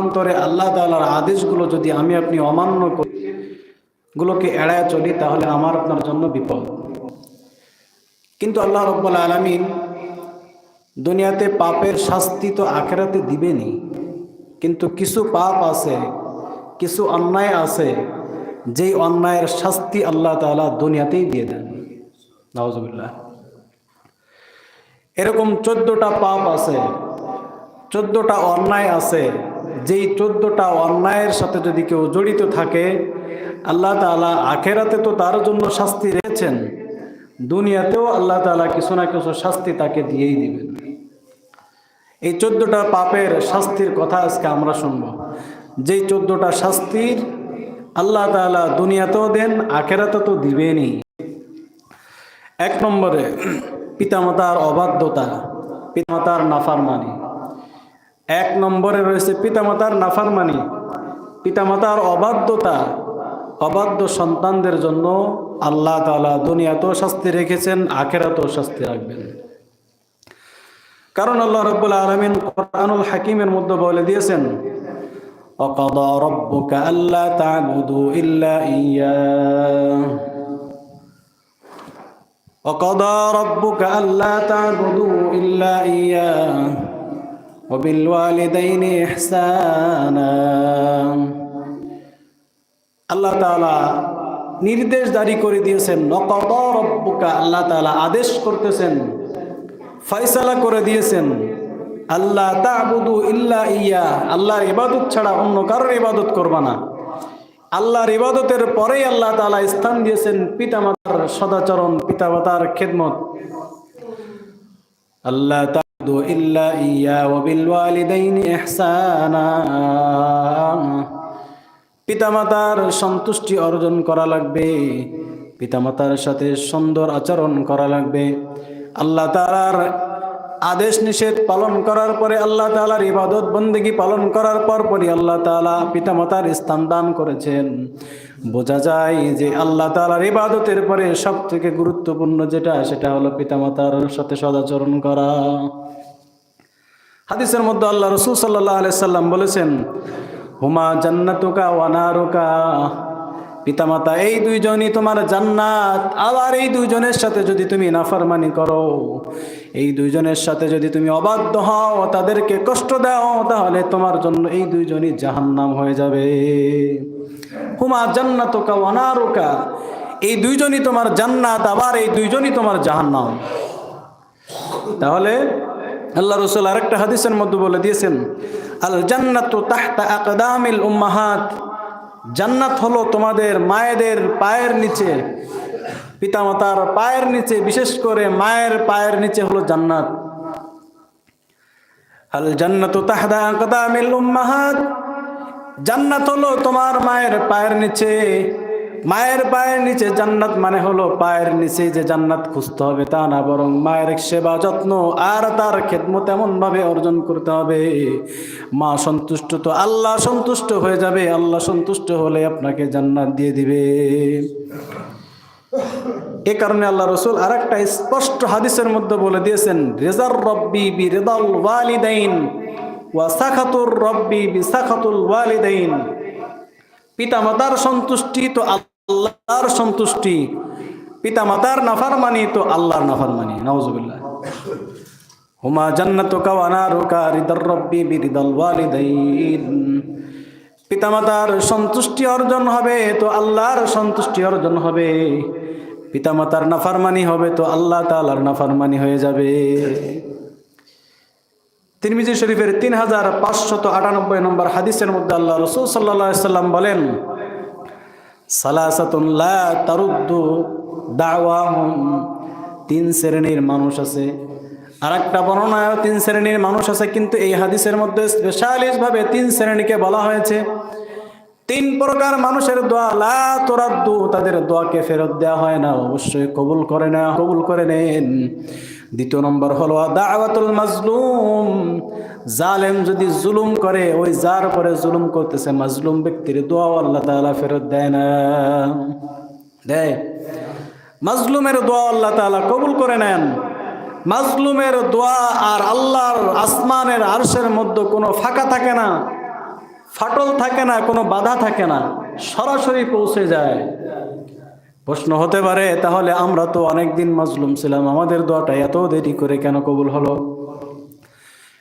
অন্তরে আল্লাহ তাআলার আদেশগুলো যদি আমি আপনি অমান্য করি, গুলোকে এড়ায় চলি, তাহলে আমার আপনার জন্য বিপদ। কিন্তু আল্লাহ রব্বুল আলমিন দুনিয়াতে পাপের শাস্তি তো আখেরাতে দিবেনি কিন্তু কিছু পাপ আছে, কিছু অন্যায় আছে, যেই অন্যায়ের শাস্তি আল্লাহ তাআলা দুনিয়াতেই দিয়ে দেন। নওয়াজবিল্লাহ এরকম চোদ্দটা পাপ আছে, চোদ্দটা অন্যায় আছে যেই চোদ্দটা অন্যায়ের সাথে যদি কেউ জড়িত থাকে, আল্লাহ তাআলা আখেরাতে তো তার জন্য শাস্তি রেখেছেন দুনিয়াতেও আল্লাহ তাআলা কিছু না কিছু শাস্তি তাকে দিয়েই দিবেন। এই চোদ্দটা পাপের শাস্তির কথা আজকে আমরা শুনব। যেই চোদ্দটা শাস্তির আল্লাহ তাআলা দুনিয়াতেও দেন, আখেরাতে তো দিবেনই। এক নম্বরে, পিতামাতার অবাধ্যতা, পিতামাতার নাফার নাফারমানি। এক নম্বরে রয়েছে পিতামাতার নাফারমানি পিতামাতার অবাধ্যতা অবাধ্য সন্তানদের জন্য আল্লাহ তাআলা দুনিয়াতেও শাস্তি রেখেছেন আখেরাতেও শাস্তি রাখবেন কারণ আল্লাহ রব্বুল আলমিন কোরআনুল হাকিমের মধ্যে বলে দিয়েছেন وقضى ربك ألا تعبدوا إلا إياه وقضى ربك ألا تعبدوا إلا إياه وبالوالدين إحسانا আল্লাহ তাআলা নির্দেশ জারি করে দিয়েছেন নকদ রব্বুকা আল্লাহ তাআলা আদেশ করতেছেন ফয়সালা করে দিয়েছেন আল্লাহ তাবুদু ইল্লা ইয়া আল্লাহর ইবাদত ছাড়া অন্য কারোর ইবাদত করবা না আল্লাহর ইবাদতের পরেই আল্লাহ তাআলা স্থান দিয়েছেন পিতামাতার সদাচরণ পিতামাতার খেদমত আল্লাহ ওয়া বিল ওয়ালিদাইনি ইহসানা। পিতামাতার সন্তুষ্টি অর্জন করা লাগবে, পিতামাতার সাথে সুন্দর আচরণ করা লাগবে। আল্লাহ তাআলার আদেশ নিষেধ পালন করার পরে আল্লাহ তাআলার ইবাদত বন্দেগি পালন করার পর পরই আল্লাহ তাআলা পিতামাতার স্থান দান করেছেন। বোঝা যায় যে আল্লাহ তাআলার ইবাদতের পরে সব থেকে গুরুত্বপূর্ণ যেটা, সেটা হলো পিতামাতার সাথে সদাচরণ করা। হাদিসের মধ্যে আল্লাহ রসুল সাল্লাহ সাল্লাম বলেছেন, হুমা জান্নাতুকা ওয়ানারুকা পিতামাতা, এই দুইজনই তোমার জান্নাত। আবার এই দুইজনের সাথে যদি তুমি নাফারমানি করো, এই দুইজনের সাথে যদি তুমি অবাধ্য হও, তাদেরকে কষ্ট দাও, তাহলে তোমার জন্য এই দুইজনই জাহান্নাম হয়ে যাবে। হুমা জান্নাতুকা ওয়ানারুকা এই দুইজনই তোমার জান্নাত, আবার এই দুইজনই তোমার জাহান্নাম। তাহলে আল্লাহ রসুল আরেকটা হাদিসের মধ্যে বলে দিয়েছেন, আল জান্নাতু তাহতা আকদামিল উম্মাহাত। জান্নাত হলো তোমাদের মায়েদের পায়ের নিচে, পিতামাতার পায়ের নিচে, বিশেষ করে মায়ের পায়ের নিচে হলো জান্নাত। আল জান্নাতু তাহতা আকদামিল উম্মাহাত। জান্নাত হলো তোমার মায়ের পায়ের নিচে মায়ের পায়ের নিচে জান্নাত মানে হলো পায়ের নিচে যে জান্নাত খুঁজতে হবে তা না, বরং মায়ের সেবা যত্ন আর তার খেদমত এমন ভাবে অর্জন করতে হবে। মা সন্তুষ্ট তো আল্লাহ সন্তুষ্ট হয়ে যাবে, আল্লাহ সন্তুষ্ট হলে আপনাকে জান্নাত দিয়ে দিবে। এ কারণে আল্লাহ রসুল আর একটা স্পষ্ট হাদিসের মধ্যে বলে দিয়েছেন, রেজার রব্বি বি রেদাল ওয়ালিদাইন ওয়া সাখাতুর রব্বি বি সাখাতুল ওয়ালিদাইন। পিতামাতার সন্তুষ্টি তো আল্লাহর সন্তুষ্টি। পিতামাতার নাফারমানি তো আল্লাহর নাফারমানি। নওয়াজুবিল্লাহ হুমা জান্নাতুকা ওয়া নারুকা রব্বি বিরিদাল ওয়ালিদাইন। সন্তুষ্টি অর্জন হবে তো আল্লাহর সন্তুষ্টি অর্জন হবে। পিতা পিতামাতার নাফারমানি হবে তো আল্লাহ তাআলার নাফারমানি হয়ে যাবে। তিরমিজি শরীফের তিন হাজার পাঁচশত আটানব্বই নম্বর হাদিসের মধ্যে আল্লাহ রসুল সাল্লা সাল্লাম বলেন সালাসাতুল্লাহ তারুদ্দু দাওয়াহুম। তিন শ্রেণির মানুষ আছে। আর একটা বর্ণনায় তিন শ্রেণির মানুষ আছে, কিন্তু এই হাদিসের মধ্যে স্পেশালিস্ট ভাবে তিন শ্রেণীকে বলা হয়েছে। তিন প্রকার মানুষের দোয়া, লা তোরাদ্দু, তাদের দোয়াকে ফেরত দেওয়া হয় না। অবশ্যই কবুল করে না কবুল করে নেন। দ্বিতীয় নম্বর হলো দাওয়াতুল মাজলুম। জালেম যদি জুলুম করে, ওই যার পরে জুলুম করতেছে, মাজলুম ব্যক্তির দোয়া আল্লাহ তাআলা ফেরত দেয় না। দেয়। মাজলুমের দোয়া আল্লাহ তাআলা কবুল করে নেন। মাজলুমের দোয়া আর আল্লাহর আসমানের আরশের মধ্যে কোনো ফাঁকা থাকে না, ফাটল থাকে না, কোনো বাধা থাকে না, সরাসরি পৌঁছে যায়। প্রশ্ন হতে পারে, তাহলে আমরা তো অনেকদিন মাজলুম ছিলাম, আমাদের দোয়াটা এত দেরি করে কেন কবুল হলো?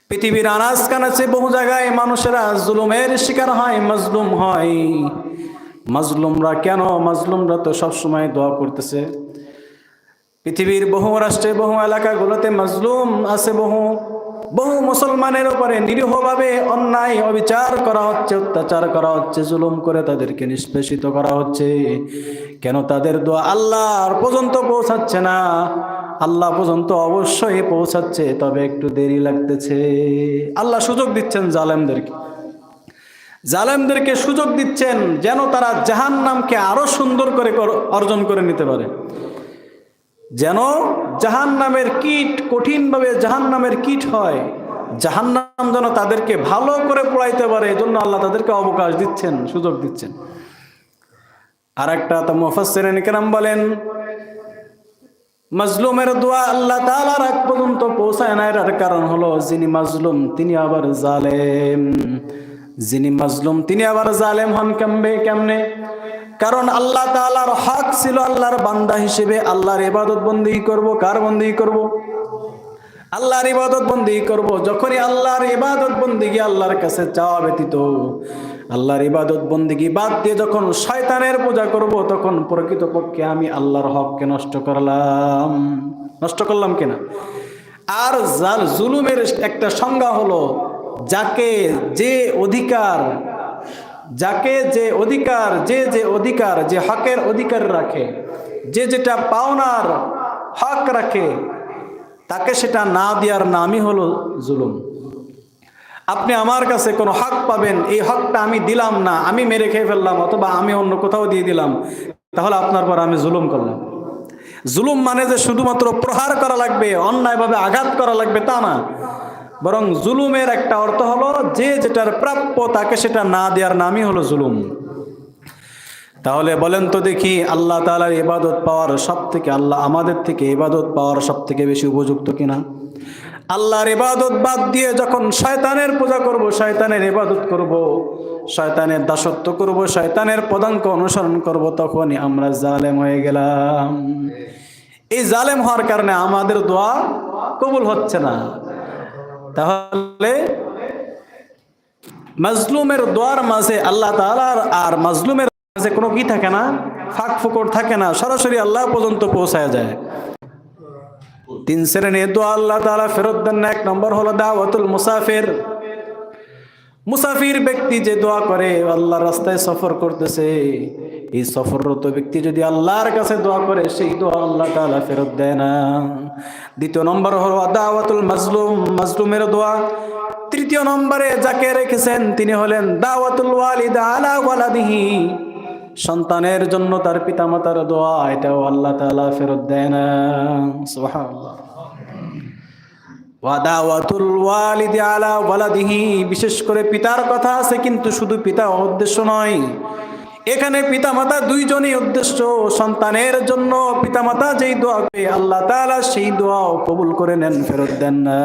পৃথিবীর আনাজ কানাচে বহু জায়গায় মানুষেরা জুলুমের শিকার হয়, মাজলুম হয়। মাজলুমরা কেন? মাজলুমরা তো সবসময় দোয়া করতেছে। পৃথিবীর বহু রাষ্ট্রে, বহু এলাকাগুলোতে মাজলুম আছে বহু। বহু মুসলমানের উপরে নিরীহভাবে অন্যায় অবিচার করা হচ্ছে, অত্যাচার করা হচ্ছে, জুলুম করে তাদেরকে নিষ্পেষিত করা হচ্ছে। কেন তাদের দোয়া আল্লাহর পর্যন্ত পৌঁছাচ্ছে না? আল্লাহ পর্যন্ত অবশ্যই পৌঁছাচ্ছে, তবে একটু দেরি লাগতেছে। আল্লাহ সুযোগ দিচ্ছেন জালেমদেরকে। জালেমদেরকে সুযোগ দিচ্ছেন যেন তারা জাহান নামকে আরও সুন্দর কর- অর্জন করে নিতে পারে। যেন জাহান নামের কীট কঠিনভাবে জাহান নামের কীট হয়। জাহান নাম যেন তাদেরকে ভালো করে পড়াইতে পারে এই জন্য আল্লাহ তাদেরকে অবকাশ দিচ্ছেন, সুযোগ দিচ্ছেন। আর একটা তো মুফাসসিরিন কেরাম বলেন, মাজলুমের দোয়া আল্লাহ তাআলার আগ পর্যন্ত পৌঁছায় না এর কারণ হলো যিনি মাজলুম, তিনি আবার জালেম। যিনি মাজলুম, তিনি আবার জালেম হন কেমবে, কেমনে? কারণ আল্লাহ তাআলার হক ছিল আল্লাহর বান্দা হিসেবে আল্লাহর ইবাদত বন্দী করব, কার বন্দী করব? আল্লাহর ইবাদত বন্দী করব, যখনই আল্লাহর ইবাদত বন্দিগি আল্লাহর কাছে চাওয়া ব্যতীত। আল্লাহর ইবাদত বন্দিগি বাদ দিয়ে যখন শয়তানের পূজা করব, তখন প্রকৃতপক্ষে আমি আল্লাহর হককে নষ্ট করলাম। নষ্ট করলাম কিনা? আর জাল জুলুমের একটা সংজ্ঞা হলো যাকে যে অধিকার, যাকে যে অধিকার, যে যে অধিকার, যে হকের অধিকার রাখে, যে যেটা পাওনার হক রাখে, তাকে সেটা না দেওয়ার নামই হলো জুলুম। আপনি আমার কাছে কোনো হক পাবেন, এই হকটা আমি দিলাম না, আমি মেরে খেয়ে ফেললাম অথবা আমি অন্য কোথাও দিয়ে দিলাম, তাহলে আপনার পর আমি জুলুম করলাম। জুলুম মানে যে শুধুমাত্র প্রহার করা লাগবে, অন্যায়ভাবে আঘাত করা লাগবে তা না। বরং জুলুমের একটা অর্থ হলো যে যেটার প্রাপ্য তাকে সেটা না দেওয়ার নামই হলো জুলুম। তাহলে বলেন তো দেখি আল্লাহ তালার ইবাদত পাওয়ার সব থেকে আল্লাহ আমাদের থেকে ইবাদত পাওয়ার সব থেকে বেশি উপযুক্ত কিনা? আল্লাহর ইবাদত বাদ দিয়ে যখন শয়তানের পূজা করব, শয়তানের ইবাদত করব, শয়তানের দাসত্ব করব, শয়তানের পদাঙ্ক অনুসরণ করব, তখনই আমরা জালেম হয়ে গেলাম। এই জালেম হওয়ার কারণে আমাদের দোয়া কবুল হচ্ছে না। তাহলে মাজলুমের দোয়ার মাঝে আল্লাহ তাআলার আর মাজলুমের মাঝে কোনো কি থাকে না? ফাঁক ফুকর থাকে না, সরাসরি আল্লাহ পর্যন্ত পৌঁছায় যায়। তিন শ্রেণির দোয়া আল্লাহ তালা ফেরত দেন না, এক নম্বর হলো দাওয়াতুল মুসাফির। মুসাফির ব্যক্তি যে দোয়া করে, আল্লাহ রাস্তায় সফর করতেছে। এই সফররত ব্যক্তি যদি আল্লাহর কাছে দোয়া করে, সেই দোয়া আল্লাহ তাআলা ফেরত দেয় না। দ্বিতীয় নম্বর হলো দাওয়াতুল মাজলুম। মাজলুমের দোয়া। তৃতীয় নম্বরে যাকে রেখেছেন, তিনি হলেন দাওয়াতুল ওয়ালিদ আলা ওয়ালাদিহি। সন্তানের জন্য তার পিতামাতার দোয়া, এটাও আল্লাহ তাআলা ফেরত দেয় না। সুবহানাল্লাহ। বিশেষ করে পিতার কথা আছে, কিন্তু শুধু পিতা উদ্দেশ্য নয়। এখানে পিতামাতা দুইজনই উদ্দেশ্য সন্তানের জন্য পিতামাতা যেই দোয়া করে, আল্লাহ তাআলা সেই দোয়াও কবুল করে নেন, ফেরত দেন না।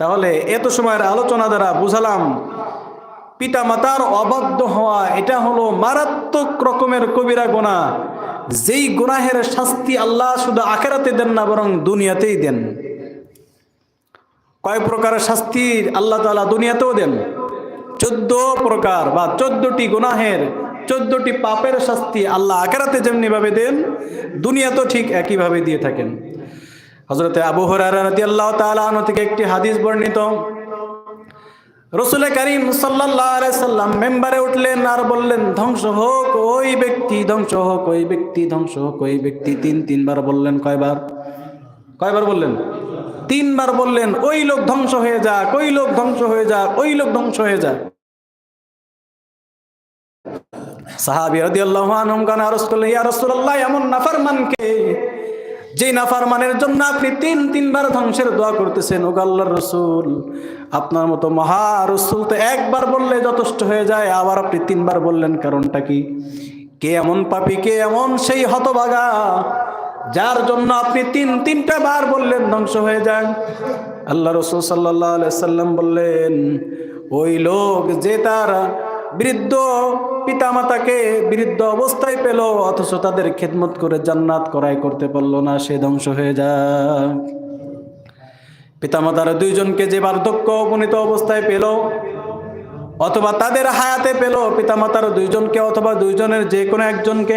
তাহলে এত সময়ের আলোচনা দ্বারা বুঝালাম, পিতামাতার অবাধ্য হওয়া এটা হলো মারাত্মক রকমের কবিরা গোনা যেই গুনাহের শাস্তি আল্লাহ শুধু আখেরাতে দেন না, বরং দুনিয়াতেই দেন। কয় প্রকারের শাস্তি আল্লাহ তালা দুনিয়াতেও দেন? চোদ্দ প্রকার বা চোদ্দটি গুনাহের, চোদ্দটি পাপের শাস্তি আল্লাহ আখেরাতে যেমনি ভাবে দেন, দুনিয়া তো ঠিক একইভাবে দিয়ে থাকেন। হজরতে আবু হরারা আল্লাহ তাআলা আনহু থেকে একটি হাদিস বর্ণিত, রসুল করিম সাল্লাম মেম্বারে উঠলেন আর বললেন, ধ্বংস হোক ওই ব্যক্তি, ধ্বংস হোক ওই ব্যক্তি, ধ্বংস হোক ওই ব্যক্তি। তিন, তিনবার বললেন কয়বার? কয়বার বললেন? তিনবার বললেন, ওই লোক ধ্বংস হয়ে যাক, ওই লোক ধ্বংস হয়ে যাক, ওই লোক ধ্বংস হয়ে যাক। এমন যে নাফরমানের জন্য আপনি তিন, তিনবার ধ্বংসের দোয়া করতেছেন রসুল, আপনার মতো মহা রসুল তো একবার বললে যথেষ্ট হয়ে যায়, আবার আপনি তিনবার বললেন কারণটা কি? কে এমন পাপি, কে এমন সেই হতভাগা, যার জন্য আপনি তিন, তিনটা বার বললেন ধ্বংস হয়ে যান আল্লাহ রসুল সাল্লাহ সাল্লাম বললেন, ওই লোক যে তার বৃদ্ধ পিতামাতাকে বৃদ্ধ অবস্থায় পেল, অথচ তাদের খেদমত করে জান্নাত করাই করতে পারল না, সে ধ্বংস হয়ে যায়। পিতামাতার দুইজনকে যে বার্ধক্য উপনীত অবস্থায় পেল, অথবা তাদের হায়াতে পেল, পিতামাতার দুইজনকে অথবা দুইজনের যে কোনো একজনকে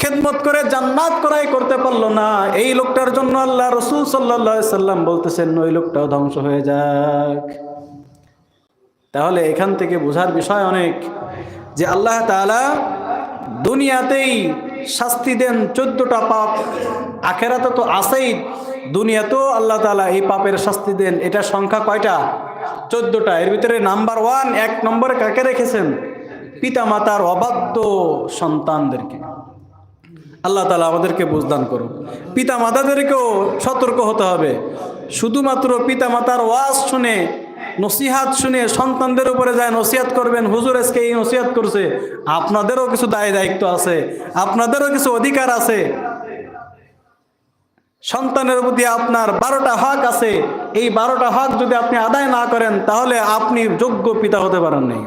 খেদমত করে জান্নাত করাই করতে পারল না, এই লোকটার জন্য আল্লাহ রসুল সাল্লা সাল্লাম বলতেছেন, ওই লোকটাও ধ্বংস হয়ে যাক। তাহলে এখান থেকে বোঝার বিষয় অনেক যে আল্লাহ তাআলা দুনিয়াতেই শাস্তি দেন চোদ্দটা পাপ, আখেরাতে তো আসেই দুনিয়াতেও আল্লাহ তাআলা এই পাপের শাস্তি দেন। এটা সংখ্যা কয়টা? চোদ্দটা। এর ভিতরে নাম্বার ওয়ান, এক নম্বরে কাকে রেখেছেন? পিতা মাতার অবাধ্য সন্তানদেরকে। আল্লাহ তালা আমাদেরকে বুঝদান করুন পিতা মাতাদেরকেও সতর্ক হতে হবে। শুধুমাত্র পিতা মাতার ওয়াজ শুনে নসিহাত শুনে সন্তানদের উপরে যায় নসিহাত করবেন। হুজুর আজকে এই নসিহাত করছে। আপনাদেরও কিছু দায় দায়িত্ব আছে। আপনাদেরও কিছু অধিকার আছে। সন্তানের প্রতি আপনার বারোটা হক আছে। এই বারোটা হক যদি আপনি আদায় না করেন, তাহলে আপনি যোগ্য পিতা হতে পারেন নাই।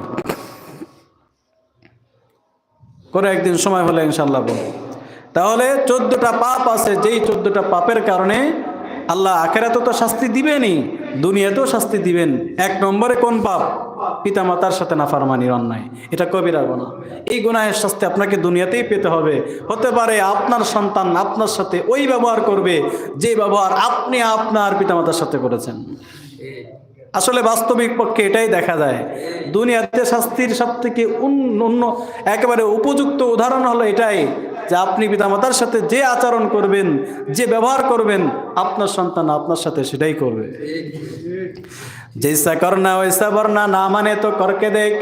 করে একদিন সময় হলে ইনশাল্লাহ বলব। তাহলে চোদ্দটা পাপ আছে। যেই চোদ্দটা পাপের কারণে আল্লাহ আখেরাতে তো শাস্তি দিবেনই। দুনিয়াতেও শাস্তি দিবেন। এক নম্বরে কোন পাপ? পিতা মাতার সাথে নাফারমানির অন্যায়। এটা কবিরা গোনা এই গুনাহের শাস্তি আপনাকে দুনিয়াতেই পেতে হবে। হতে পারে আপনার সন্তান আপনার সাথে ওই ব্যবহার করবে, যে ব্যবহার আপনি আপনার পিতামাতার সাথে করেছেন। আসলে বাস্তবিক পক্ষে এটাই দেখা যায়। দুনিয়াতে শাস্তির সব থেকে অন্য একেবারে উপযুক্ত উদাহরণ হলো এটাই। যে আপনি পিতামাতার সাথে যে আচরণ করবেন, যে ব্যবহার করবেন, আপনার সন্তান আপনার সাথে সেটাই করবে। জৈসা করনা ওইসা বর্ণা না মানে তো করকে দেখ।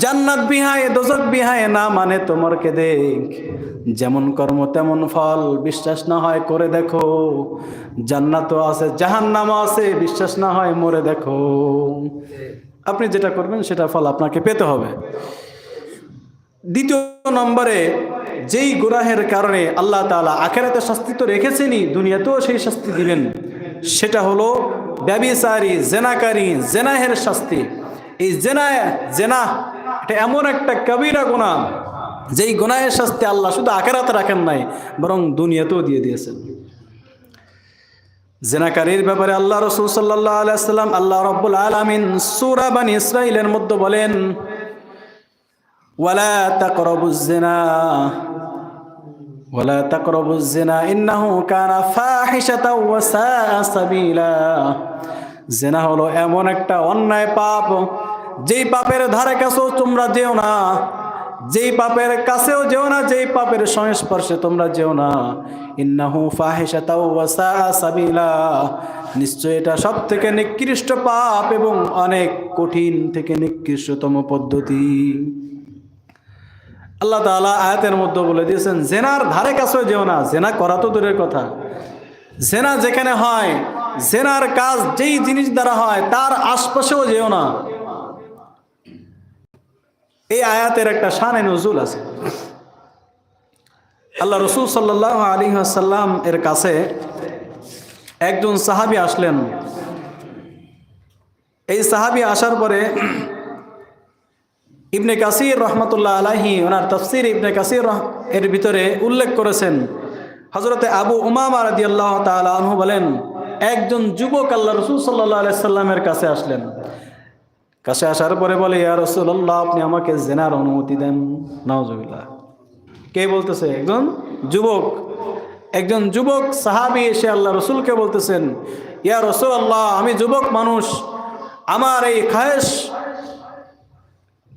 জান্নাত বিহায়, দোজক বিহায়, না মানে তোমারকে দেখ। যেমন কর্ম তেমন ফল, বিশ্বাস না হয় করে দেখো। জান্নাতও আছে, জাহান্নামও আছে, বিশ্বাস না হয় মরে দেখো। আপনি যেটা করবেন, সেটা ফল আপনাকে পেতে হবে। দ্বিতীয় নম্বরে যেই গুনাহের কারণে আল্লাহ তাআলা আখেরাতে শাস্তি তো রেখেছেনই, দুনিয়াতেও সেই শাস্তি দিবেন। সেটা হলো ব্যবিচারী, জেনাকারী, জেনাহের শাস্তি। এই জেনা জেনা, এটা এমন একটা কবিরা গুণা যেই গুনাহের শাস্তি আল্লাহ শুধু আখেরাতে রাখেন নাই, বরং দুনিয়াতেও দিয়ে দিয়েছেন। জেনাকারীর ব্যাপারে আল্লাহ রসুল সাল্লাহ আলাইসাল্লাম আল্লাহ রব্বুল আলমিন সুরা বান ইসরাইলের মধ্যে বলেন তাকরবুজ জিনা ওয়ালা তাকরবুজ জিনা ইন্নাহু কানা ফাহিশাতাও ওয়া সাআ সাবিলা। জিনা হলো এমন একটা অন্যায় পাপ, যেই পাপের ধারে কাছেও তোমরা যেও না, যেই পাপের কাছেও যেও না, যেই পাপের সংস্পর্শে তোমরা যেও না। ইন্নাহু সাবিলা। নিশ্চয় এটা সব থেকে নিকৃষ্ট পাপ এবং অনেক কঠিন থেকে নিকৃষ্টতম পদ্ধতি। আল্লাহ তাআলা আয়াতের মধ্যে বলে দিয়েছেন, জেনার ধারে কাছেও যেও না, জেনা করা তো দূরের কথা। জেনা যেখানে হয়, জেনার কাজ যেই জিনিস দ্বারা হয়, তার আশপাশেও যেও না। এই আয়াতের একটা শানে নজুল আছে। আল্লাহ রসুল সাল্লাহ আলী আসাল্লাম এর কাছে একজন সাহাবি আসলেন। এই সাহাবি আসার পরে ইবনে কাসির রহমতুল্লাহ আলাহি ওনার তফসির ইবনে কাসির এর ভিতরে উল্লেখ করেছেন। হজরতে আবু উমামা রাদি আল্লাহ তালু বলেন, একজন যুবক আল্লাহ রসুল সাল্লাহ আলাইসাল্লামের কাছে আসলেন। কাছে আসার পরে বলে, ইয়া রসুল্লাহ আপনি আমাকে জেনার অনুমতি দেন। নওয়াজবিল্লাহ কে বলতেছে? একজন যুবক। একজন যুবক সাহাবি এসে আল্লাহ রসুলকে বলতেছেন, ইয়া রসুল আল্লাহ আমি যুবক মানুষ। আমার এই খায়েশ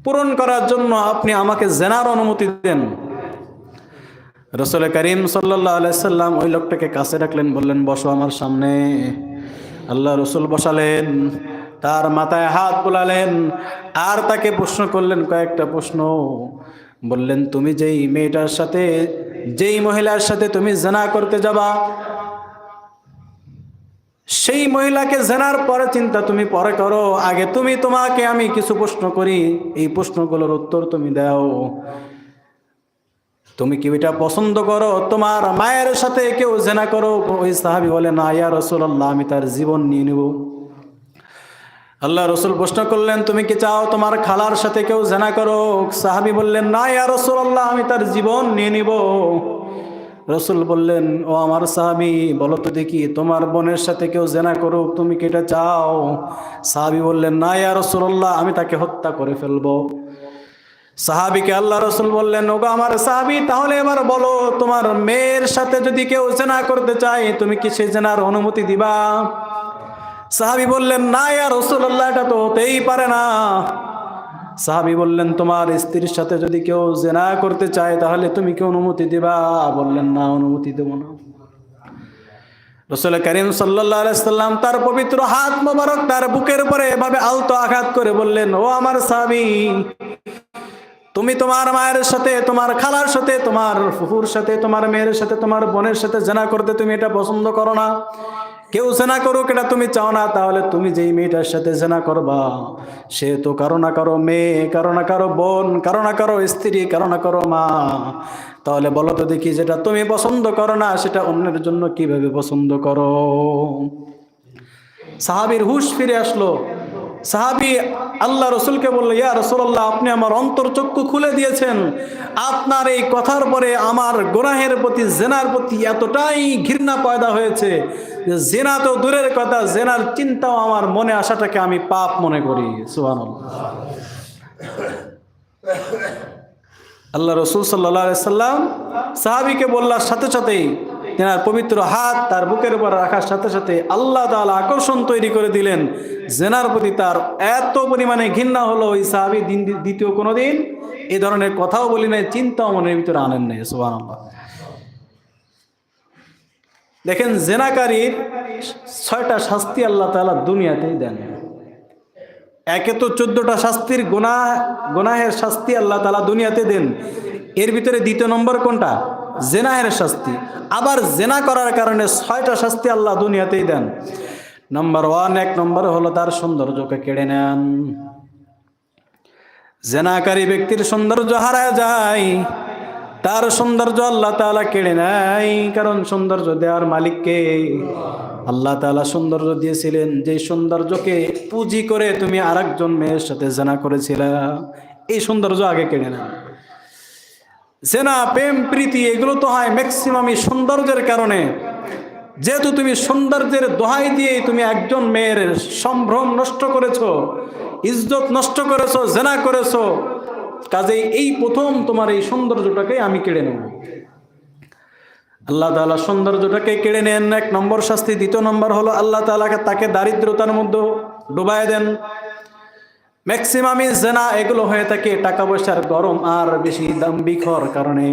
পূরণ করার জন্য আপনি আমাকে জেনার অনুমতি দেন। রসুল করিম আলাইসাল্লাম ওই লোকটাকে কাছে রাখলেন বললেন, বসো আমার সামনে। আল্লাহ রসুল বসালেন, তার মাথায় হাত বোলালেন, আর তাকে প্রশ্ন করলেন, কয়েকটা প্রশ্ন। বললেন, তুমি যেই মেয়েটার সাথে, যেই মহিলার সাথে তুমি জেনা করতে যাবা সেই মহিলাকে জেনার পরে চিন্তা তুমি পরে করো, আগে তুমি তোমাকে আমি কিছু প্রশ্ন করি, এই প্রশ্নগুলোর উত্তর তুমি দাও। তুমি কি এটা পছন্দ করো? তোমার মায়ের সাথে কেউ জেনা করো? ওই সাহাবি বলে, না, ইয়া রসুল্লাহ আমি তার জীবন নিয়ে নেব। আল্লাহ রসুল প্রশ্ন করলেন, তুমি কি চাও তোমার খালার সাথে কেউ জেনা করো সাহাবি বললেন, না, ইয়া রসুল আল্লাহ আমি তার জীবন নিয়ে নিব। রসুল বললেন, ও আমার সাহাবি, বলো তো দেখি তোমার বোনের সাথে কেউ জেনা করুক, তুমি কি এটা চাও? সাহাবি বললেন, না ইয়া রসুল্লাহ আমি তাকে হত্যা করে ফেলব। সাহাবিকে আল্লাহ রসুল বললেন, ওগো আমার সাহাবি, তাহলে এবার বলো, তোমার মেয়ের সাথে যদি কেউ জেনা করতে চায়, তুমি কি সে জেনার অনুমতি দিবা? সাহাবি বললেন, না ইয়া রসুল্লাহ এটা তো হতেই পারে না। সাহাবি বললেন, তোমার স্ত্রীর সাথে যদি কেউ জেনা করতে চায়, তাহলে তুমি কি অনুমতি দিবা? বললেন, না, অনুমতি দেব না। রসুল করিম সাল্লাম তার পবিত্র হাত মোবারক তার বুকের উপরে এভাবে আলতো আঘাত করে বললেন, ও আমার সাহাবি, তুমি তোমার মায়ের সাথে, তোমার খালার সাথে, তোমার ফুফুর সাথে, তোমার মেয়ের সাথে, তোমার বোনের সাথে জেনা করতে তুমি এটা পছন্দ করো না। কেউ সেনা করুক এটা তুমি চাও না, তাহলে তুমি যেই মেয়েটার সাথে জেনা করবা, সে তো কারও না কারও মেয়ে, কারও না কারও বোন, কারও না কারও স্ত্রী, কারও না কারও মা। তাহলে বলো তো দেখি যেটা তুমি পছন্দ করো না, সেটা অন্যের জন্য কীভাবে পছন্দ করো? সাহাবির হুশ ফিরে আসলো। সাহাবি আল্লাহ রসুলকে বলল, ইয়া রসুল্লাহ আপনি আমার অন্তর্চক্ষু খুলে দিয়েছেন। আপনার এই কথার পরে আমার গোনাহের প্রতি, জেনার প্রতি এতটাই ঘৃণা পয়দা হয়েছে জেনা তো দূরের কথা, জেনার চিন্তাও আমার মনে আসাটাকে আমি পাপ মনে করি। সুহান আল্লাহ রসুল সাল্লাহ সাল্লাম সাহাবিকে বললার সাথে সাথেই তেনার পবিত্র হাত তার বুকের উপর রাখার সাথে সাথে আল্লাহ তাআলা আকর্ষণ তৈরি করে দিলেন। জেনার প্রতি তার এত পরিমাণে ঘৃণা হলো ওই সাহাবি দিন দ্বিতীয় কোনো দিন। এই ধরনের কথাও বলি নাই, চিন্তাও মনের ভিতরে আনেন নাই সোহান দেখেন, জেনাকারীর ছয়টা শাস্তি আল্লাহ তাআলা দুনিয়াতেই দেন। একে তো চোদ্দটা শাস্তির গোনা গোনাহের শাস্তি আল্লাহ তালা দুনিয়াতে দেন। এর ভিতরে দ্বিতীয় নম্বর কোনটা? জেনাহের শাস্তি। আবার জেনা করার কারণে ছয়টা শাস্তি আল্লাহ দুনিয়াতেই দেন। নম্বর ওয়ান এক নম্বর হলো তার সৌন্দর্যকে কেড়ে নেন। জেনাকারী ব্যক্তির সৌন্দর্য হারা যায়, তার সৌন্দর্য আল্লাহ তাআলা কেড়ে নেয়। কারণ সৌন্দর্য দেওয়ার মালিককে আল্লাহ তাআলা সৌন্দর্য দিয়েছিলেন। যে সৌন্দর্যকে পুঁজি করে তুমি আরেকজন মেয়ের সাথে জেনা করেছিলে, এই সৌন্দর্য আগে কেড়ে নেন। জেনা প্রেম, প্রীতি, এগুলো তো হয় ম্যাক্সিমামই সৌন্দর্যের কারণে। যেহেতু তুমি সৌন্দর্যের দোহাই দিয়ে তুমি একজন মেয়ের সম্ভ্রম নষ্ট করেছ, ইজ্জত নষ্ট করেছ, জেনা করেছ, কাজেই এই প্রথম তোমার এই সৌন্দর্যটাকে আমি কেড়ে নেব। আল্লাহ তালা সৌন্দর্যটাকে কেড়ে নেন। এক নম্বর শাস্তি, দ্বিতীয় নম্বর হলো আল্লাহ তালাকে তাকে দারিদ্রতার মধ্যে ডুবায় দেন। ম্যাক্সিমামই জেনা এগুলো হয়ে থাকে টাকা পয়সার গরম আর বেশি দাম বিখর কারণে।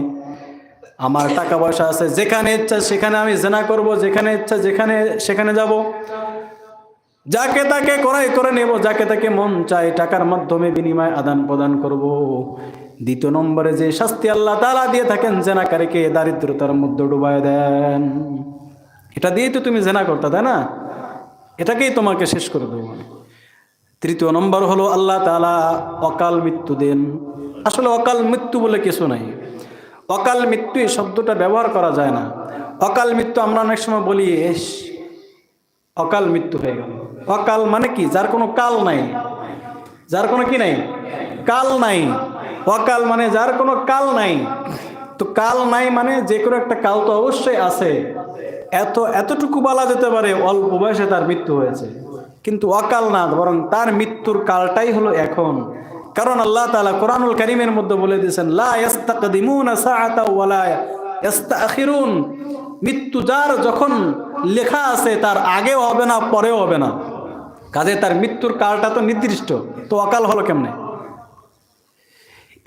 আমার টাকা পয়সা আছে, যেখানে ইচ্ছা সেখানে আমি জেনা করব, যেখানে ইচ্ছা যেখানে, সেখানে যাব। যাকে তাকে করাই করে নেব, যাকে তাকে মন চাই টাকার মাধ্যমে বিনিময় আদান প্রদান করব। দ্বিতীয় নম্বরে যে শাস্তি আল্লাহ তালা দিয়ে থাকেন, জেনাকারীকে দারিদ্রতার মধ্যে ডুবায় দেন। এটা দিয়েই তো তুমি জেনা করতে, তাই না? এটাকেই তোমাকে শেষ করে দেবো। তৃতীয় নম্বর হলো আল্লাহ তালা অকাল মৃত্যু দেন। আসলে অকাল মৃত্যু বলে কিছু নাই। অকাল মৃত্যু এই শব্দটা ব্যবহার করা যায় না। অকাল মৃত্যু আমরা অনেক সময় বলি, এস, অকাল মৃত্যু হয়ে গেল। অকাল মানে কি? যার কোনো কাল নাই। যার কোনো কি নাই? কাল নাই। অকাল মানে যার কোনো কাল নাই। তো কাল নাই মানে যে কোনো একটা কাল তো অবশ্যই আছে। এত, এতটুকু বলা যেতে পারে, অল্প বয়সে তার মৃত্যু হয়েছে। কিন্তু অকাল না, বরং তার মৃত্যুর কালটাই হলো এখন। কারণ আল্লাহ তালা কোরআনুল কারীমের মধ্যে বলে দিয়েছেন মৃত্যু যার যখন লেখা আছে, তার আগেও হবে না, পরেও হবে না। কাজে তার মৃত্যুর কালটা তো নির্দিষ্ট, তো অকাল হলো কেমনে?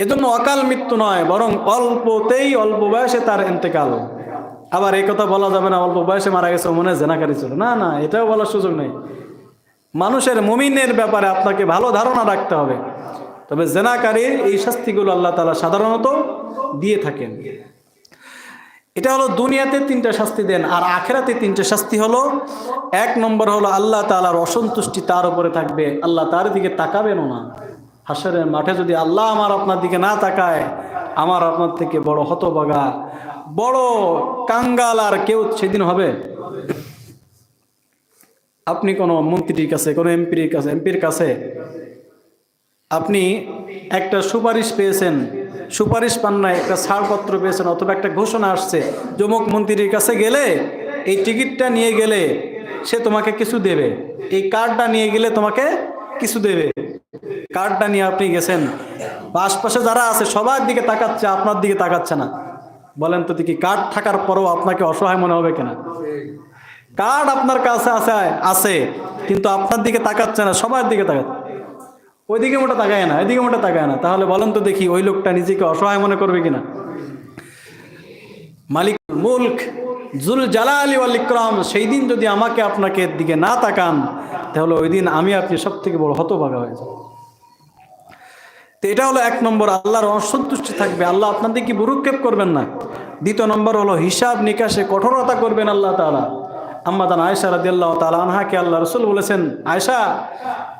এজন্য অকাল মৃত্যু নয়, বরং অল্পতেই অল্প বয়সে তার এন্তেকাল আবার এই কথা বলা যাবে না, অল্প বয়সে মারা গেছে মনে জেনাকারি ছিল। না না, এটাও বলার সুযোগ নেই। মানুষের মুমিনের ব্যাপারে আপনাকে ভালো ধারণা রাখতে হবে। তবে জেনাকারীর এই শাস্তিগুলো আল্লাহ তালা সাধারণত দিয়ে থাকেন। এটা হলো দুনিয়াতে তিনটা শাস্তি দেন, আর আখেরাতে তিনটা শাস্তি হলো, এক নম্বর হলো আল্লাহ তালার অসন্তুষ্টি তার উপরে থাকবে, আল্লাহ তার দিকে তাকাবেনও না। হাসরের মাঠে যদি আল্লাহ আমার আপনার দিকে না তাকায়, আমার আপনার থেকে বড় হতবাগা বড় কাঙ্গাল আর কেউ সেদিন হবে? আপনি কোনো মন্ত্রীর কাছে, কোনো এমপির কাছে এমপির কাছে আপনি একটা সুপারিশ পেয়েছেন, সুপারিশ পান নাই, একটা ছাড়পত্র পেয়েছেন অথবা একটা ঘোষণা আসছে যমুক মন্ত্রীর কাছে গেলে এই টিকিটটা নিয়ে গেলে সে তোমাকে কিছু দেবে, এই কার্ডটা নিয়ে গেলে তোমাকে কিছু দেবে। কার্ডটা নিয়ে আপনি গেছেন, আশপাশে যারা আছে সবার দিকে তাকাচ্ছে, আপনার দিকে তাকাচ্ছে না। বলেন তো দেখি, কার্ড থাকার পরও আপনাকে অসহায় মনে হবে কিনা? কার্ড আপনার কাছে আছে আছে, কিন্তু আপনার দিকে তাকাচ্ছে না, সবার দিকে তাকাচ্ছে। ওইদিকে মোটা তাকায় না, এদিকে মোটা তাকায় না। তাহলে বলেন তো দেখি ওই লোকটা নিজেকে অসহায় মনে করবে কিনা। মালিক মুলক, জুল জালালি ওয়াল ইকরাম, সেই দিন যদি আমাকে আপনাকে দিকে না তাকান, তাহলে ওই দিন আমি আপনি সব থেকে বড় হতভাগা হয়ে যাব। তো এটা হলো এক নম্বর, আল্লাহর অসন্তুষ্টি থাকবে। আল্লাহ আপনার দিকে বুরুক্ষেপ করবেন না। দ্বিতীয় নম্বর হলো হিসাব নিকাশে কঠোরতা করবেন আল্লাহ তাআলা। আম্মাদান আয়সা রাদিয়াল্লাহু তাআলা আনহাকে আল্লাহ রসুল বলেছেন আয়সা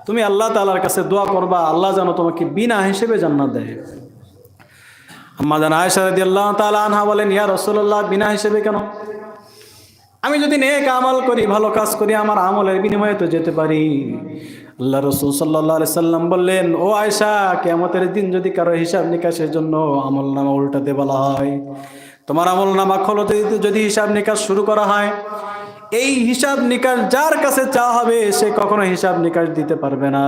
তুমি আল্লাহ তাআলার কাছে দোয়া করবা, আল্লাহ যেন তোমাকে বিনা হিসেবে জান্নাত দেয়। আম্মাদান আয়সা রাদিয়াল্লাহু তাআলা আনহা বলেন, ইয়া রাসূলুল্লাহ, বিনা হিসেবে কেন? আমি যদি নেক আমল করি, ভালো কাজ করি, আমার আমলের বিনিময়ে তো যেতে পারি। আল্লাহ রসুল সাল্লাহ সাল্লাম বললেন, ও আয়সা কেমতের দিন যদি কারও হিসাব নিকাশের জন্য আমল নামা উল্টাতে বলা হয়, তোমার আমল নামা খোলো যদি হিসাব নিকাশ শুরু করা হয় এই হিসাব নিকাশ যার কাছে চা হবে, সে কখনো হিসাব নিকাশ দিতে পারবে না।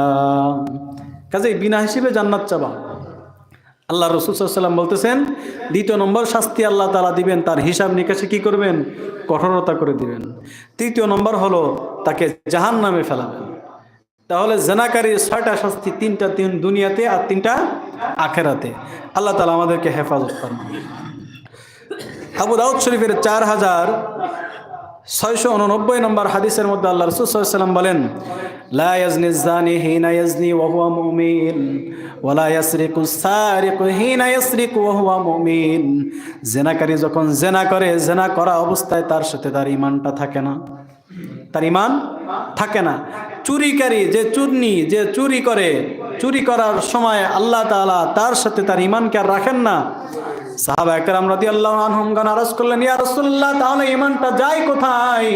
কাজে বিনা হিসেবে জান্নাত চাবা। আল্লাহ রসুলাম বলতেছেন, দ্বিতীয় নম্বর শাস্তি আল্লাহ তালা দিবেন, তার হিসাব নিকাশে কি করবেন? কঠোরতা করে দিবেন। তৃতীয় নম্বর হলো, তাকে জাহান নামে ফেলাবেন। তাহলে জেনাকারীর ছয়টা শাস্তি তিনটা তিন দুনিয়াতে আর তিনটা আখেরাতে। আল্লাহ তালা আমাদেরকে হেফাজত করেন। আবু দাউদ শরীফের চার হাজার ছয়শো উননব্বই নম্বর হাদিসের মধ্যে আল্লাহ রসুলাম বলেন জেনাকারী যখন জেনা করে, জেনা করা অবস্থায় তার সাথে তার ইমানটা থাকে না। তার ইমান থাকে না। চুরিকারী যে চুরনি, যে চুরি করে, চুরি করার সময় আল্লাহ তাআলা তার সাথে তার ইমানকে আর রাখেন না। সাহাবা একরাম রাদিয়াল্লাহু আনহুম গান আরজ করলেন, ইয়া রাসূলুল্লাহ, তাহলে ইমানটা যায় কোথায়?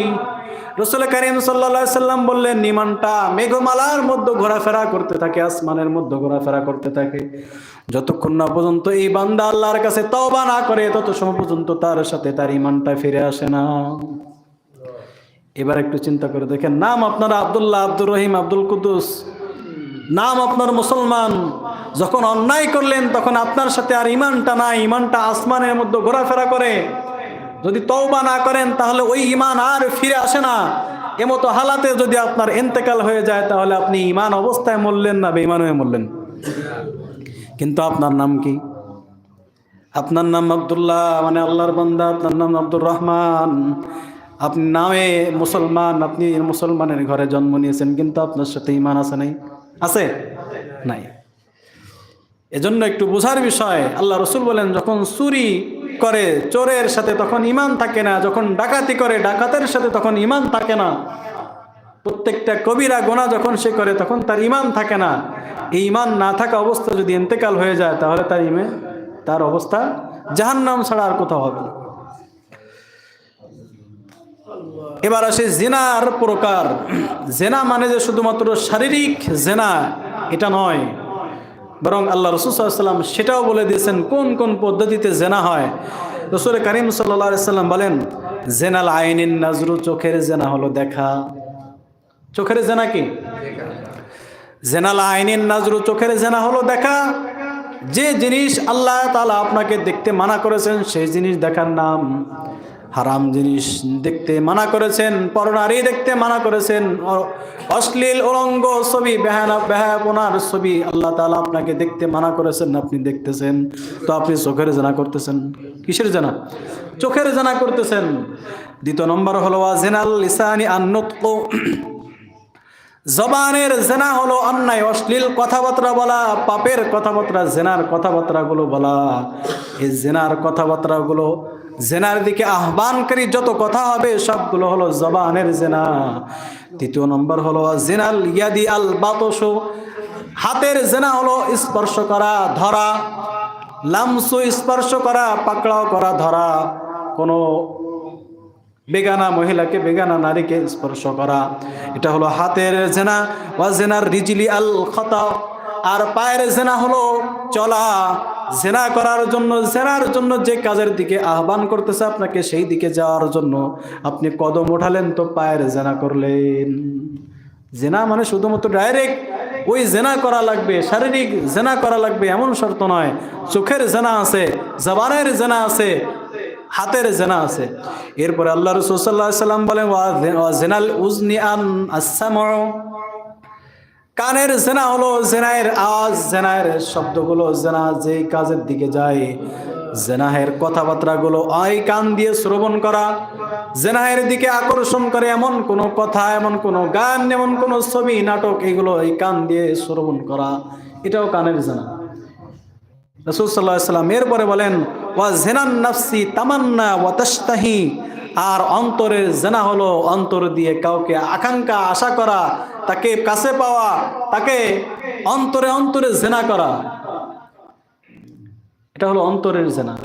রসুল করিম সাল্লা সাল্লাম বললেন ইমানটা মেঘমালার মধ্যে ঘোরাফেরা করতে থাকে, আসমানের মধ্যে ঘোরাফেরা করতে থাকে। যতক্ষণ না পর্যন্ত এই বান্দা আল্লাহর কাছে তওবা না করে, তত সময় পর্যন্ত তার সাথে তার ইমানটা ফিরে আসে না। এবার একটু চিন্তা করে দেখেন, নাম আপনারা আবদুল্লাহ আব্দুর রহিম আব্দুল কুদ্দুস। নাম আপনার মুসলমান। যখন অন্যায় করলেন, তখন আপনার সাথে আর ইমানটা নাই। ইমানটা আসমানের মধ্যে ঘোরাফেরা করে। যদি তওবা না করেন, তাহলে ওই ইমান আর ফিরে আসে না। এমতো হালাতে যদি আপনার এন্তেকাল হয়ে যায়, তাহলে আপনি ইমান অবস্থায় মরলেন না, বেঈমান হয়ে মরলেন। কিন্তু আপনার নাম কি? আপনার নাম আবদুল্লাহ মানে আল্লাহর বান্দা। আপনার নাম আব্দুর রহমান। আপনি নামে মুসলমান, আপনি মুসলমানের ঘরে জন্ম নিয়েছেন, কিন্তু আপনার সাথে ইমান আছে নাই। আছে? নাই। এজন্য একটু বোঝার বিষয়, আল্লাহ রসুল বলেন, যখন চুরি করে চোরের সাথে তখন ইমান থাকে না, যখন ডাকাতি করে ডাকাতের সাথে তখন ইমান থাকে না। প্রত্যেকটা কবিরা গোনা যখন সে করে, তখন তার ইমান থাকে না। এই ইমান না থাকা অবস্থা যদি এন্তেকাল হয়ে যায়, তাহলে তার ইমে তার অবস্থা জাহান্নাম ছাড়া আর কোথাও হবে না। এবার আসে জেনার প্রকার। জেনা মানে যে শুধুমাত্র শারীরিক জেনা, এটা নয়। বরং আল্লাহ রসুলাম সেটাও বলে দিয়েছেন, কোন কোন পদ্ধতিতে জেনা হয়। রসুল করিম সাল্লাম বলেন, জেনাল আইনিন নাজরু, চোখের জেনা হলো দেখা। চোখের জেনা কি? জেনাল আইনিন নাজরু, চোখের জেনা হলো দেখা। যে জিনিস আল্লাহ তালা আপনাকে দেখতে মানা করেছেন, সেই জিনিস দেখার নাম। হারাম জিনিস দেখতে মানা করেছেন, পরনারী দেখতে মানা করেছেন অশ্লীল অলঙ্গ ছবি, বেহানা বেহাপনার ছবি আল্লাহ তালা আপনাকে দেখতে মানা করেছেন, আপনি দেখতেছেন। তো আপনি চোখের জানা করতেছেন। কিসের জানা? চোখের জানা করতেছেন। দ্বিতীয় নম্বর হলো জেনাল ইসানি আন্নত জবানের জেনা হলো অন্যায়, অশ্লীল কথাবার্তা বলা, পাপের কথাবার্তা, জেনার কথাবার্তাগুলো বলা। এই জেনার কথাবার্তাগুলো জেনার দিকে আহ্বানকারী যত কথা হবে সবগুলো হলো জবানের জেনা। তৃতীয় নম্বর হলো, জেনাল ইয়াদি আল বাতসু। হাতের জেনা হলো স্পর্শ করা, ধরা। লামসু স্পর্শ করা, পাকড়াও করা, ধরা। কোনো বেগানা মহিলাকে, বেগানা নারীকে স্পর্শ করা। এটা হলো হাতের জেনা। ওয়া জেনার রিজলি আল খতা। আর পায়ের জেনা হলো চলা। জেনা করার জন্য, জেনার জন্য যে কাজের দিকে আহ্বান করতেছে আপনাকে, সেই দিকে যাওয়ার জন্য আপনি কদম উঠালেন তো পায়ের জেনা করলেন। জেনা মানে শুধুমাত্র ডাইরেক্ট ওই জেনা করা লাগবে, শারীরিক জেনা করা লাগবে, এমন শর্ত নয়। চোখের জেনা আছে, জবানের জেনা আছে, হাতের জেনা আছে। এরপরে আল্লাহ রসুল সাল্লাহ সাল্লাম বলেন জেনাল উজনি আন আসামা কানের জেনা হলো জেনায়ের আওয়াজ জেনায়ের শব্দগুলো জেনা যে কাজের দিকে যায় জেনাহের কথাবার্তাগুলো আই কান দিয়ে শ্রবণ করা জেনাহের দিকে আকর্ষণ করে এমন কোনো কথা, এমন কোনো গান, এমন কোনো ছবি, নাটক, এগুলো এই কান দিয়ে শ্রবণ করা, এটাও কানের জেনা রসুল সাল্লাহ সাল্লাম এরপরে বলেন, ওয়া জেনান নাফসি তামান্না ওয়া তাস্তাহি আর অন্তরের জেনা হলো, অন্তর দিয়ে কাউকে আকাঙ্ক্ষা, আশা করা, তাকে কাছে পাওয়া, তাকে অন্তরে অন্তরে জেনা করা। এটা হলো অন্তরের জেনা।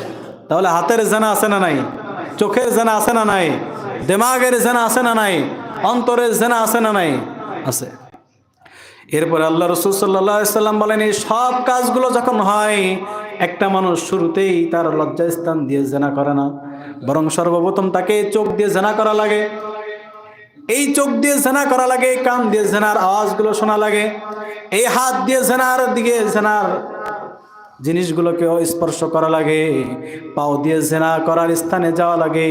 তাহলে হাতের জেনা আছে না নাই? চোখের জেনা আছে না নাই? দেমাগের জেনা আছে না নাই? অন্তরের জেনা আছে না নাই? আছে। এরপরে আল্লাহ রসুল সাল্লাহ সাল্লাম বলেন, এই সব কাজগুলো যখন হয় একটা মানুষ শুরুতেই তার লজ্জাস্থান দিয়ে জেনা করে না, বরং সর্বপ্রথম তাকে চোখ দিয়ে জেনা করা লাগে। এই চোখ দিয়ে জেনা করা লাগে, কান দিয়ে জেনার আওয়াজগুলো শোনা লাগে, এই হাত দিয়ে জেনার দিকে জেনার জিনিসগুলোকে স্পর্শ করা লাগে, পাও দিয়ে জেনা করার স্থানে যাওয়া লাগে।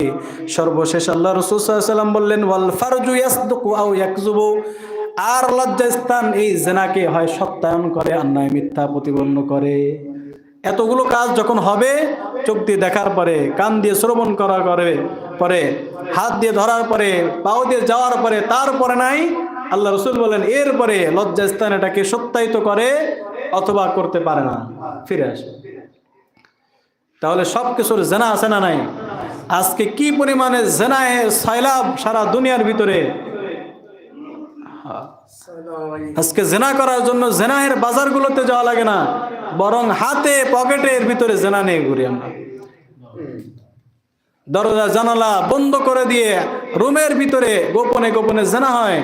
সর্বশেষ আল্লাহ রসুল সাল্লাম বললেন ওয়াল ফারজু ইয়াসদুকু আর লজ্জাস্থান এই জেনাকে হয় সত্যায়ন করে, আর নয় মিথ্যা প্রতিপন্ন করে। এতগুলো কাজ যখন হবে, চোখ দিয়ে দেখার পরে, কান দিয়ে শ্রবণ করা করে পরে, হাত দিয়ে ধরার পরে, পাও দিয়ে যাওয়ার পরে তারপরে নাই, আল্লাহ রসুল বলেন এরপরে লজ্জাস্থান এটাকে সত্যায়িত করে অথবা করতে পারে না। ফিরে আসে। তাহলে সব কিছুর জেনা আছে না নাই? আজকে কি পরিমাণে জেনায় সাইলাব সারা দুনিয়ার ভিতরে আজকে জেনা করার জন্য জেনাহের বাজারগুলোতে যাওয়া লাগে না, বরং হাতে পকেটের ভিতরে জেনা নিয়ে ঘুরি আমরা। দরজা, জানালা বন্ধ করে দিয়ে রুমের ভিতরে গোপনে গোপনে জেনা হয়।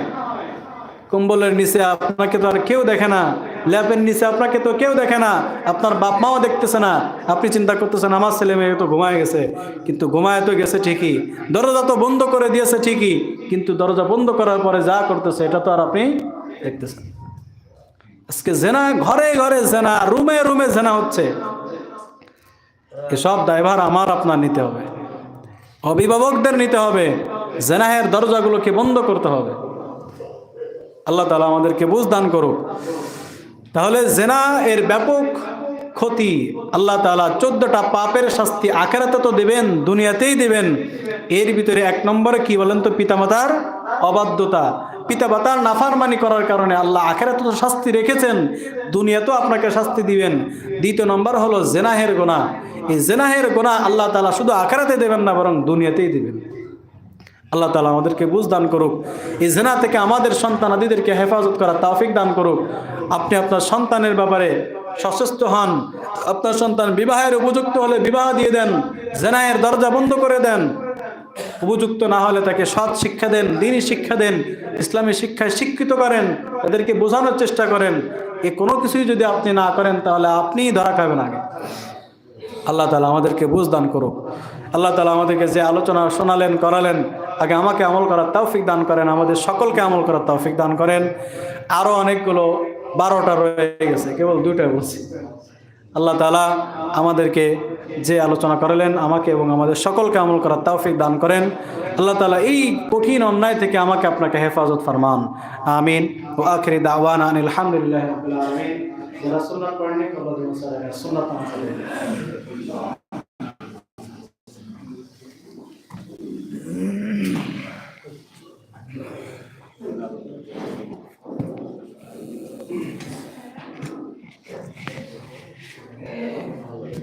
কম্বলের নিচে আপনাকে তো আর কেউ দেখে না। ল্যাপের নিচে আপনাকে তো কেউ দেখে না, আপনার বাপ মাও দেখতেছে না। আপনি চিন্তা করতেছেন, আমার ছেলে মেয়ে তো ঘুমায় গেছে। কিন্তু ঘুমায় তো গেছে ঠিকই। দরজা তো বন্ধ করে দিয়েছে ঠিকই, কিন্তু দরজা বন্ধ করার পরে যা করতেছে, এটা তো আর আপনি দেখতেছেন আজকে জেনা, ঘরে ঘরে জেনা, রুমে রুমে জেনা হচ্ছে। এসব দায়ভার আমার আপনার নিতে হবে। অভিভাবকদের নিতে হবে। জেনাহের দরজাগুলোকে বন্ধ করতে হবে। আল্লাহ তালা আমাদেরকে বুঝ দান করুক। তাহলে জেনা এর ব্যাপক ক্ষতি। আল্লাহ তালা চোদ্দটা পাপের শাস্তি আখেরাতে তো দেবেন, দুনিয়াতেই দেবেন। এর ভিতরে এক নম্বরে কি বলেন তো, পিতামাতার অবাধ্যতা। পিতামাতার নাফারমানি করার কারণে আল্লাহ আখেরাতে তো শাস্তি রেখেছেন, দুনিয়াতেও আপনাকে শাস্তি দিবেন। দ্বিতীয় নম্বর হলো জেনাহের গোনা। এই জেনাহের গোনা আল্লাহ তালা শুধু আখেরাতে দেবেন না, বরং দুনিয়াতেই দেবেন। আল্লাহ তালা আমাদেরকে বুঝ দান করুক। এই জেনা থেকে আমাদের সন্তানাদিদেরকে হেফাজত করা তাফিক দান করুক। আপনি আপনার সন্তানের ব্যাপারে সচেষ্ট হন। আপনার সন্তান বিবাহের উপযুক্ত হলে বিবাহ দিয়ে দেন। জেনায়ের দরজা বন্ধ করে দেন। উপযুক্ত না হলে তাকে সৎ শিক্ষা দেন দিনই শিক্ষা দেন, ইসলামী শিক্ষায় শিক্ষিত করেন, তাদেরকে বোঝানোর চেষ্টা করেন। এ কোনো কিছুই যদি আপনি না করেন, তাহলে আপনিই ধরা খাবেন আগে। আল্লাহ তালা আমাদেরকে বুঝ দান করুক। আল্লাহ তালা আমাদেরকে যে আলোচনা শোনালেন, করালেন আগে আমাকে আমল করার তৌফিক দান করেন, আমাদের সকলকে আমল করার তৌফিক দান করেন। আরও অনেকগুলো বারোটা রয়ে গেছে, কেবল দুইটা বলছি। আল্লাহ তালা আমাদেরকে যে আলোচনা করালেন, আমাকে এবং আমাদের সকলকে আমল করার তৌফিক দান করেন। আল্লাহ তালা এই কঠিন অন্যায় থেকে আমাকে আপনাকে হেফাজত ফরমান। আমিন। ও আখরি দাওয়ান আনিল আলহামদুলিল্লাহ